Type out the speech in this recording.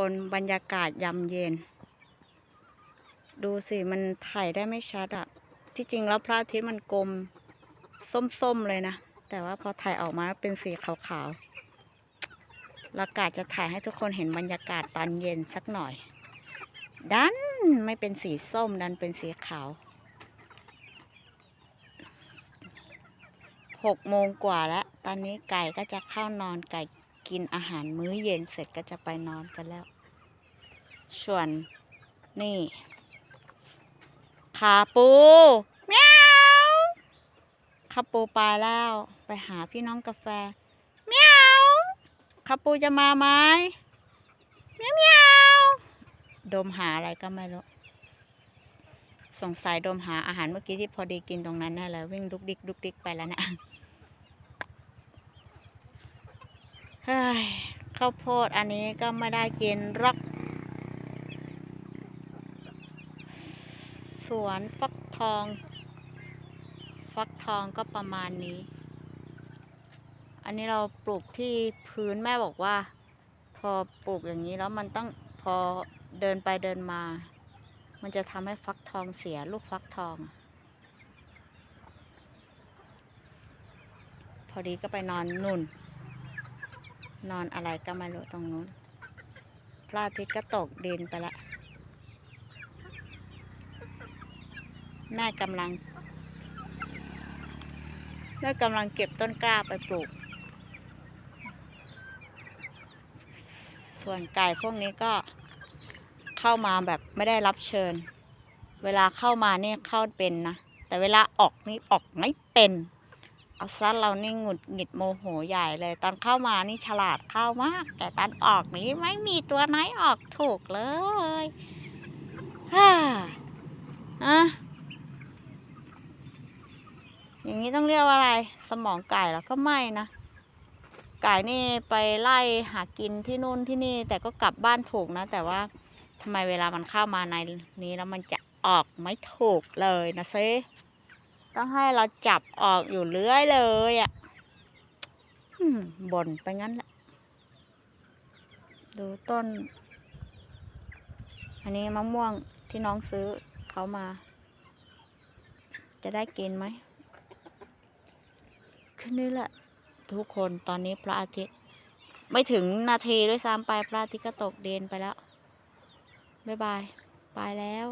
คนบรรยากาศยามเย็น ดูสิมันถ่ายได้ไม่ชัดอะที่จริงแล้วพระอาทิตย์มันกลมส้มๆเลยนะ แต่ว่าพอถ่ายออกมาเป็นสีขาวๆเรากาจะถ่ายให้ทุกคนเห็นบรรยากาศตอนเย็นสักหน่อย ดันไม่เป็นสีส้มดันเป็นสีขาวหกโมงกว่าแล้ว ตอนนี้ไก่ก็จะเข้านอนไก่ กินอาหารมื้อเย็นเสร็จก็จะไปนอนกันแล้ว ส่วนนี่ขาปูเมียวขาปูไปแล้ว ไปหาพี่น้องกาแฟเมียวขาปูจะมาไหมเมียวเมียวดมหาอะไรก็ไม่รู้สงสัยดมหาอาหารเมื่อกี้ที่พอดีกินตรงนั้นน่ะแล้ววิ่งดุกดิกดุกดิกไปแล้วนะ เฮ้ยข้าวโพดอันนี้ก็ไม่ได้กินรอกสวนฟักทอง ฟักทองก็ประมาณนี้ อันนี้เราปลูกที่พื้นแม่บอกว่า พอปลูกอย่างนี้แล้วมันต้องพอเดินไปเดินมา มันจะทำให้ฟักทองเสียลูกฟักทอง พอดีก็ไปนอนนุ่น นอนอะไรก็ไม่รู้ตรงนู้น พระอาทิตย์ก็ตกดินไปละ แม่กำลัง แม่กำลังเก็บต้นกล้าไปปลูก ส่วนไก่พวกนี้ก็เข้ามาแบบไม่ได้รับเชิญ เวลาเข้ามาเนี่ยเข้าเป็นนะ แต่เวลาออกนี่ออกไม่เป็น เอาซะเรานี่หงุดหงิดโมโหใหญ่เลย ตอนเข้ามานี่ฉลาดเข้ามาก แต่ตอนออกนี้ไม่มีตัวไหนออกถูกเลยฮ่าอะอย่างนี้ต้องเรียกว่าอะไร สมองไก่แล้วก็ไม่นะ ไก่นี่ไปไล่หากินที่นู่นที่นี่ แต่ก็กลับบ้านถูกนะ แต่ว่าทำไมเวลามันเข้ามาในนี้แล้วมันจะออกไม่ถูกเลยนะซิ ต้องให้เราจับออกอยู่เรื่อยเลยอะ่ะบ่นไปงั้นแหละ ดูต้น อันนี้มะม่วงที่น้องซื้อเขามา จะได้กินไหมแค่นี้แหละ ทุกคนตอนนี้พระอาทิตย์ ไม่ถึงนาทีด้วยซ้ำไปพระอาทิตย์ก็ตกเดนไปแล้ว บ๊ายบาย ไปแล้ว